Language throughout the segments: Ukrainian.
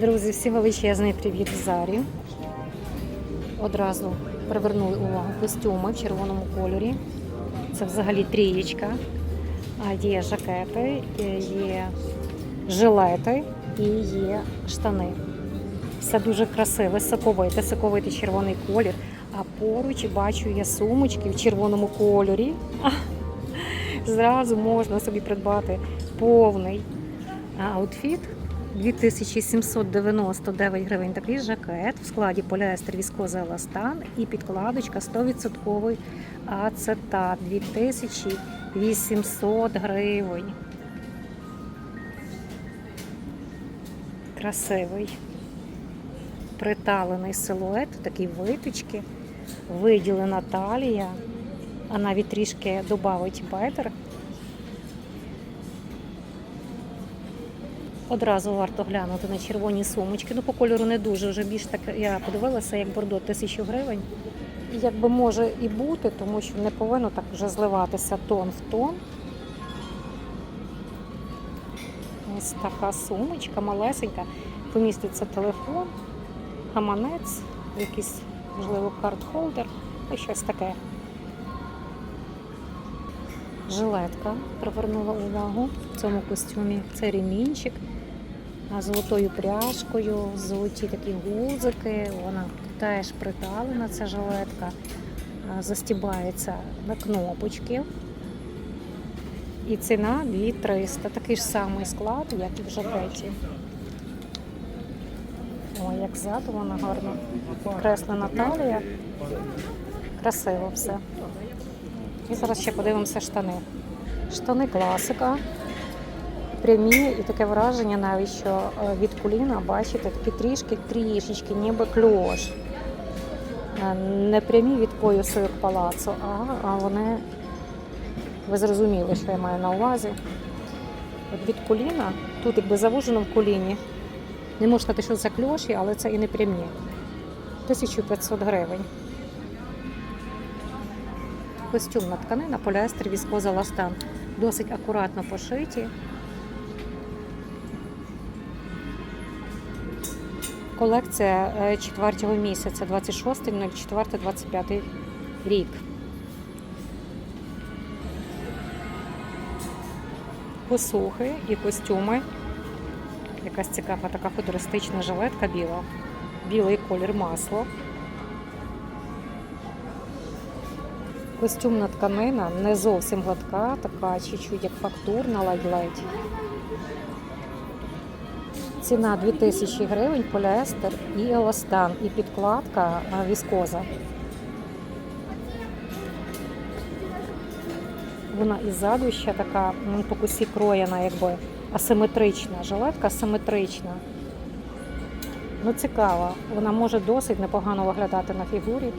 Друзі, всім величезний привіт в Зарі. Одразу привернули увагу костюми в червоному кольорі. Це взагалі трієчка. Є жакети, е, є жилети і є штани. Все дуже красиве, соковите, соковитий червоний колір. А поруч бачу я сумочки в червоному кольорі. Зразу можна собі придбати повний аутфіт 2799 гривень. Такий жакет в складі поліестер віскоза еластан і підкладочка 100% ацетат 2800 гривень. Красивий приталений силует, такі виточки, виділена талія, а навіть трішки додавить бедер. Одразу варто глянути на червоні сумочки. Ну, по кольору не дуже, вже більш так я подивилася, як бордо тисячу гривень. І якби може і бути, тому що не повинно так вже зливатися тон в тон. Ось така сумочка малесенька. Поміститься телефон, гаманець, якийсь, можливо, карт-холдер, і щось таке. Жилетка привернула увагу в цьому костюмі. Це ремінчик золотою пряжкою, золоті такі гузики. Вона теж приталена, ця жилетка. Застібається на кнопочки. І ціна 2300. Такий ж самий склад, як і в жакеті. Ой, як ззаду вона гарно креслена талія. Красиво все. І зараз ще подивимося штани. Штани класика. Прямі і таке враження навіть, що е, від коліна, бачите, такі трішки трішечки, ніби кльош. Е, Не прямі від поясу як палацу, а, вони, ви зрозуміли, що я маю на увазі. От від коліна, тут якби завужено в коліні. Не можу сказати, що це кльоші, але це і не прямі. 1500 гривень. Костюмна тканина, поліестер, віскоза, ластан. Досить акуратно пошиті. Колекція е, четвертого місяця, 26.04.25 рік. Посухи і костюми. Якась цікава така футуристична жилетка біла. Білий колір масло. Костюмна тканина не зовсім гладка, така чуть-чуть як фактурна ледь-ледь. Ціна 2000 гривень, поліестер і еластан, і підкладка віскоза. Вона і ззаду ще така м, по кусі кроєна, якби асиметрична. Жилетка асиметрична. Ну, цікава. Вона може досить непогано виглядати на фігурі,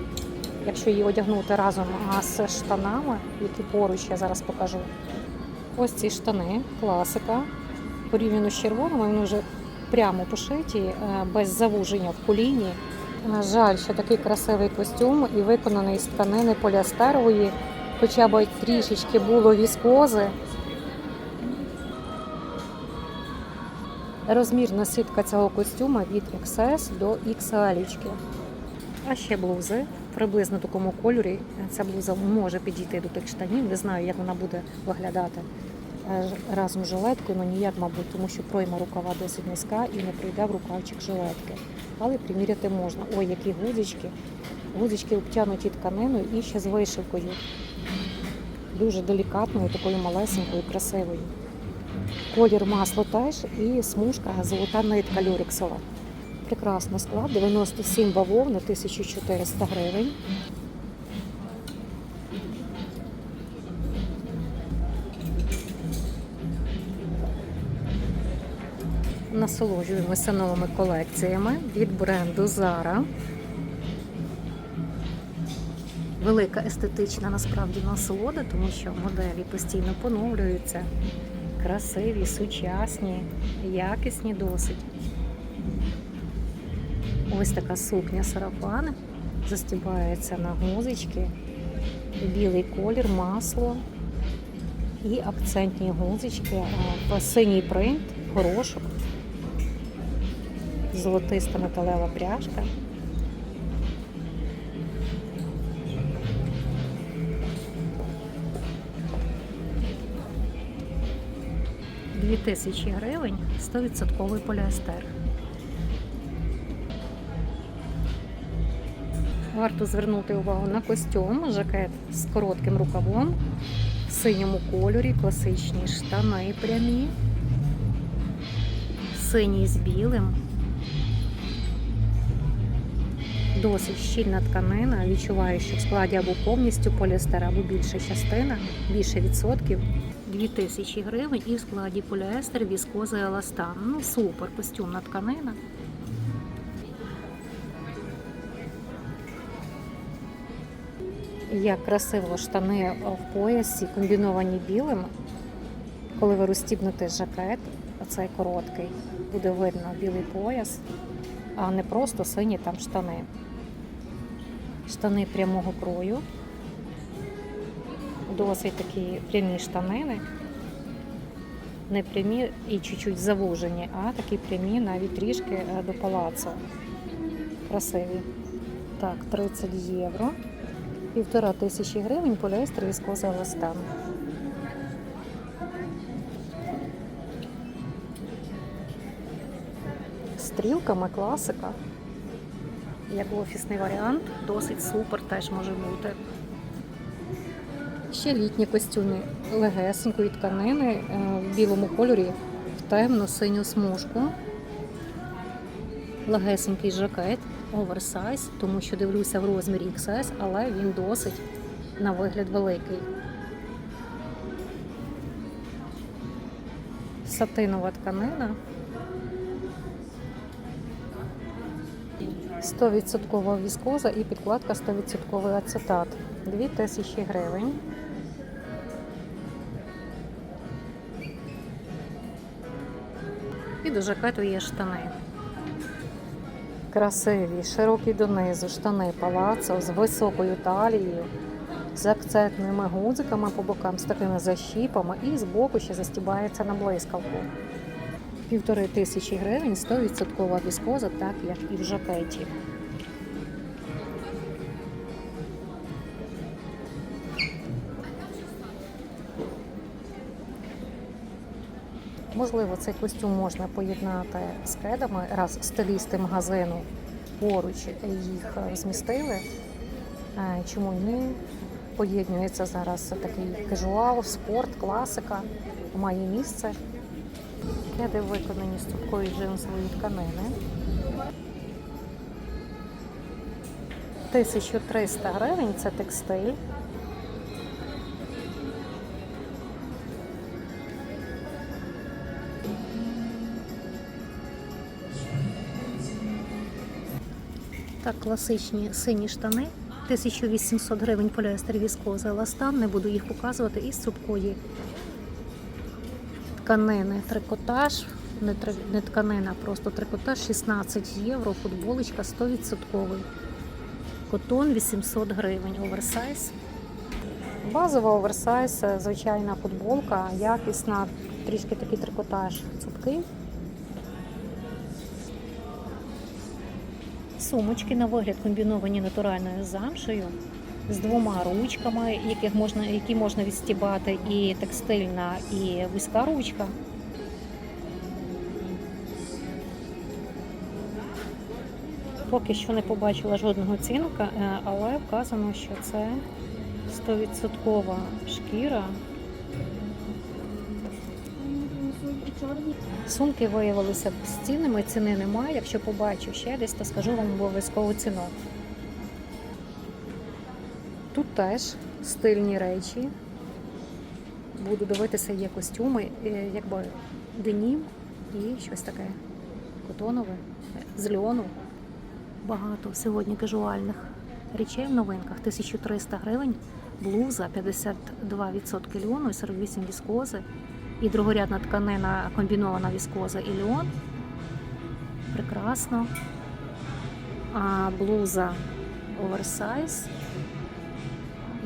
якщо її одягнути разом з штанами, які поруч я зараз покажу. Ось ці штани, класика. Порівняно з червоними, вони вже прямо пошиті, е, без завуження в коліні. На жаль, що такий красивий костюм і виконаний з тканини поліастерової, хоча б трішечки було віскози. Розмірна сітка цього костюма від XS до XL. А ще блузи приблизно в такому кольорі. Ця блуза може підійти до тих штанів. Не знаю, як вона буде виглядати разом з жилеткою, але ніяк, мабуть, тому що пройма рукава досить низька і не прийде в рукавчик жилетки. Але приміряти можна. Ой, які гудзички. Гудзички обтянуті тканиною і ще з вишивкою. Дуже делікатною, такою малесенькою, красивою. Колір масло теж і смужка золота нитка люрексова. Прекрасний склад, 97 бавовни, 1400 гривень. Насолоджуємося новими колекціями від бренду Zara. Велика естетична насправді насолода, тому що моделі постійно поновлюються. Красиві, сучасні, якісні досить. Ось така сукня сарафан. Застібається на гузички. Білий колір, масло і акцентні гузички. в Синій принт, горошок. Золотиста металева пряжка. Дві тисячі гривень 100% поліестер. Варто звернути увагу на костюм, жакет з коротким рукавом в синьому кольорі, класичні штани прямі, синій з білим. Досить щільна тканина. Відчуваю, що в складі або повністю поліестер, або більша частина, більше відсотків. 2000 гривень і в складі поліестер, віскоза і еластан. Ну супер, костюмна тканина. Як красиво штани в поясі, комбіновані білим. Коли ви розстібнете жакет, оцей короткий, буде видно білий пояс, а не просто сині там штани. Штани прямого крою, досить такі прямі штанини, не прямі і чуть-чуть завужені, а такі прямі навіть трішки е, до палацу. Красиві. Так, 30 євро. Півтора тисячі гривень поліестер віскоза еластан. Стрілками класика. Як офісний варіант, досить супер теж може бути. Ще літні костюми легесенької тканини е, в білому кольорі в темно-синю смужку. Легесенький жакет, оверсайз, тому що дивлюся в розмірі XS, але він досить на вигляд великий. Сатинова тканина. 100% віскоза і підкладка 100% ацетат. 2000 гривень. І до жакету є штани. Красиві, широкі донизу, штани палацо з високою талією, з акцентними гудзиками по бокам, з такими защіпами і збоку ще застібається на блискавку. Півтори тисячі гривень, 100% віскоза, так як і в жакеті. Можливо, цей костюм можна поєднати з кедами, раз стилісти магазину поруч їх змістили. Е, Чому ні? Поєднується зараз такий кежуал, спорт, класика, має місце. Кеди виконані з цупкої джинсової тканини. 1300 гривень це текстиль. Так, класичні сині штани. 1800 гривень поліестер віскоза еластан. Не буду їх показувати із цупкої тканини. Трикотаж, не, три- не тканина, просто трикотаж 16 євро, футболочка 100%. Котон 800 гривень, оверсайз. Базова оверсайз, е, звичайна футболка, якісна, трішки такий трикотаж цупкий. Сумочки на вигляд комбіновані натуральною замшею з двома ручками, яких можна, які можна відстібати, і текстильна, і вузька ручка. Поки що не побачила жодного цінника, е, але вказано, що це 100% шкіра. Сумки виявилися безцінними, ціни немає. Якщо побачу ще десь, то скажу вам обов'язково ціну. Тут теж стильні речі. Буду дивитися, є костюми, е, якби денім і щось таке котонове з льону. Багато сьогодні кажуальних речей в новинках. 1300 гривень, блуза 52% льону і 48 віскози. І другорядна тканина комбінована віскоза і льон. Прекрасно. А блуза оверсайз.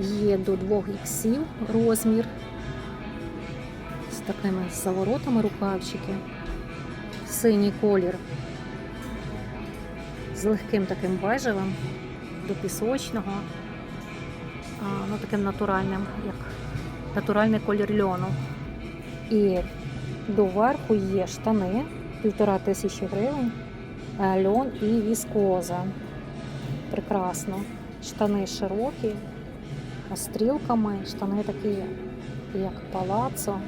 Є до 2 іксів розмір. З такими заворотами рукавчики. Синій колір з легким таким бежевим до пісочного, ну таким натуральним, як натуральний колір льону. І доверху є штани півтора тисячі гривень, е, льон і віскоза. Прекрасно. Штани широкі, стрілками, штани такі, як палацо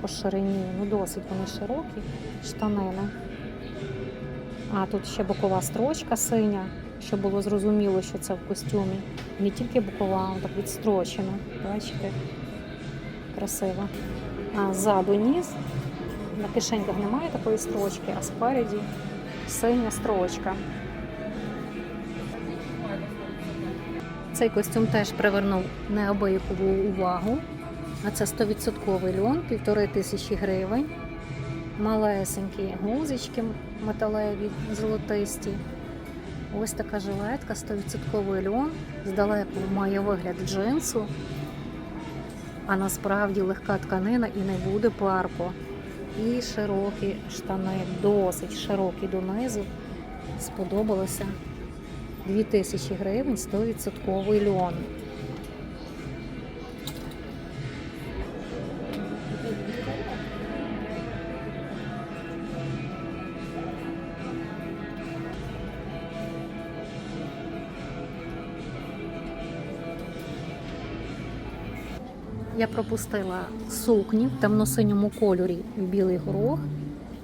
по ширині. Ну, досить вони широкі, штанини. А тут ще бокова строчка синя, щоб було зрозуміло, що це в костюмі. Не тільки бокова, а так відстрочена. Бачите? Красиво. А ззаду ніс. На кишеньках немає такої строчки, а спереді синя строчка. Цей костюм теж привернув неабиякову увагу. А це 100% льон, півтори тисячі гривень. Малесенькі гузички металеві, золотисті. Ось така жилетка, 100% льон. Здалеку має вигляд джинсу, а насправді легка тканина і не буде парко. І широкі штани, досить широкі донизу. Сподобалося. 2000 гривень 100% льон. Я пропустила сукні в темно-синьому кольорі білий горох,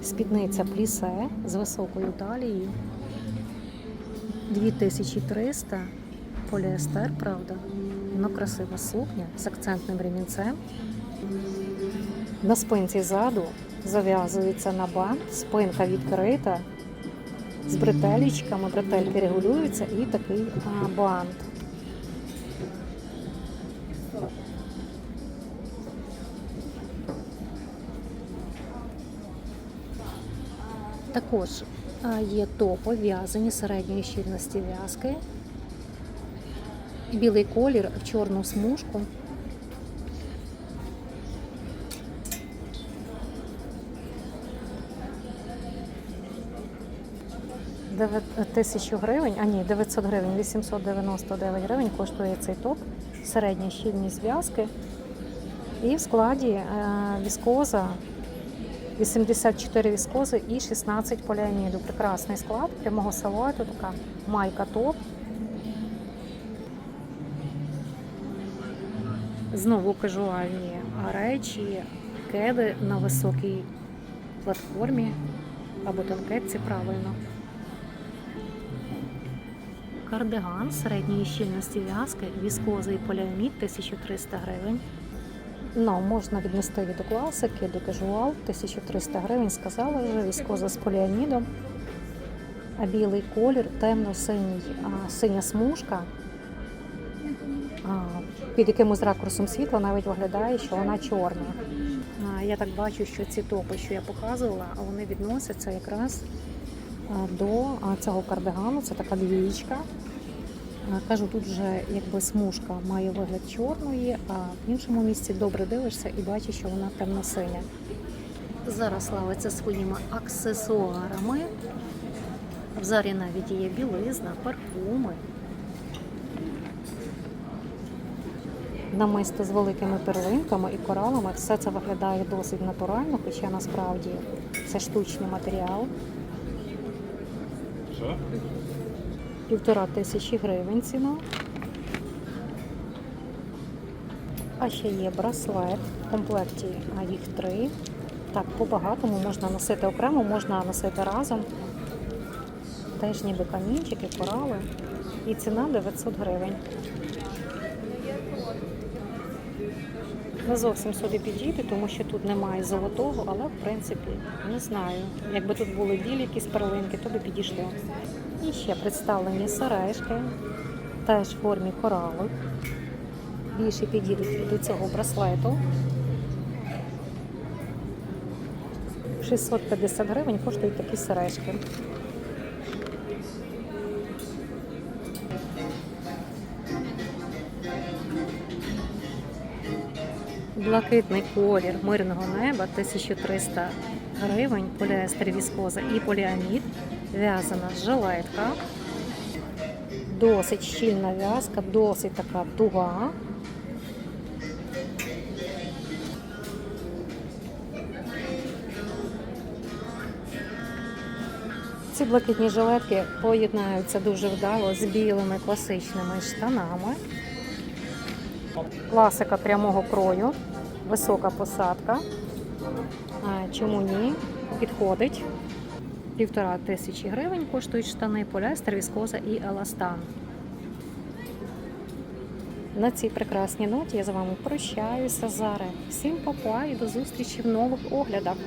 спідниця плісе з високою талією. 2300 поліестер, правда. Ну, красива сукня з акцентним ремінцем. На спинці ззаду зав'язується на бант, спинка відкрита з бретелечками, бретельки регулюються і такий бант. Також є топи в'язані середньої щільності в'язки. Білий колір в чорну смужку. Дев'ят- Тисячу гривень, а ні, 900 гривень, 899 гривень коштує цей топ, середня щільність зв'язки. І в складі е, віскоза 84 віскози і 16 поліаміду. Прекрасний склад прямого силуету, така майка топ. Знову кажуальні речі, кеди на високій платформі або танкетці правильно. Кардиган середньої щільності в'язки, віскоза і поліамід 1300 гривень. Ну, можна віднести від класики до кажуал 1300 гривень, сказала вже, віскоза з поліамідом. А білий колір, темно-синій, синя смужка. А, під якимось ракурсом світла навіть виглядає, що вона чорна. А, я так бачу, що ці топи, що я показувала, вони відносяться якраз до цього кардигану. Це така двічка. А, Кажу, тут вже якби смужка має вигляд чорної, а в іншому місці добре дивишся і бачиш, що вона темно-синя. Зараз славиться своїми аксесуарами. В зарі навіть є білизна, парфуми. Намисто з великими перлинками і коралами. Все це виглядає досить натурально, хоча насправді це штучний матеріал. Що? Півтора тисячі гривень ціна. А ще є браслет. В комплекті їх три. Так, по-багатому можна носити окремо, можна носити разом. Теж ніби камінчики, корали. І ціна 900 гривень. Не зовсім сюди підійти, тому що тут немає золотого, але в принципі не знаю. Якби тут були білі якісь перлинки, то би підійшло. І ще представлені сережки, теж в формі коралу. Більше підійдуть до цього браслету. 650 гривень коштують такі сережки. Блакитний колір мирного неба 1300 гривень, поліестер віскоза і поліамід. В'язана жилетка Досить щільна в'язка, досить така туга. Ці блакитні жилетки поєднаються дуже вдало з білими класичними штанами. Класика прямого крою, висока посадка. Чому ні? Підходить. Півтора тисячі гривень коштують штани, полястер, віскоза і еластан. На цій прекрасній ноті я з вами прощаюся зараз. Всім папа і до зустрічі в нових оглядах.